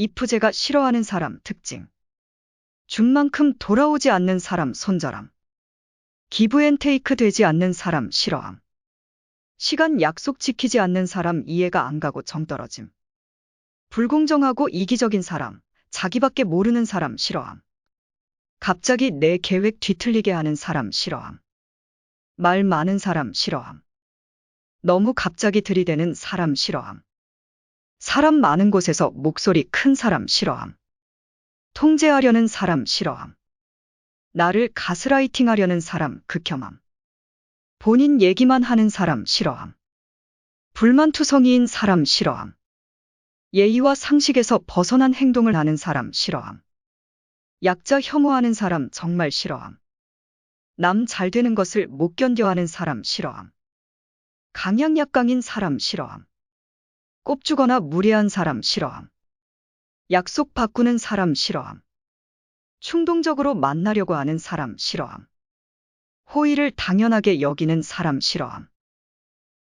이프제가 싫어하는 사람 특징. 준 만큼 돌아오지 않는 사람 손절함. 기브앤테이크 되지 않는 사람 싫어함. 시간 약속 지키지 않는 사람 이해가 안 가고 정 떨어짐. 불공정하고 이기적인 사람, 자기밖에 모르는 사람 싫어함. 갑자기 내 계획 뒤틀리게 하는 사람 싫어함. 말 많은 사람 싫어함. 너무 갑자기 들이대는 사람 싫어함. 사람 많은 곳에서 목소리 큰 사람 싫어함. 통제하려는 사람 싫어함. 나를 가스라이팅 하려는 사람 극혐함. 본인 얘기만 하는 사람 싫어함. 불만투성이인 사람 싫어함. 예의와 상식에서 벗어난 행동을 하는 사람 싫어함. 약자 혐오하는 사람 정말 싫어함. 남 잘 되는 것을 못 견뎌하는 사람 싫어함. 강약약강인 사람 싫어함. 꼽주거나 무례한 사람 싫어함. 약속 바꾸는 사람 싫어함. 충동적으로 만나려고 하는 사람 싫어함. 호의를 당연하게 여기는 사람 싫어함.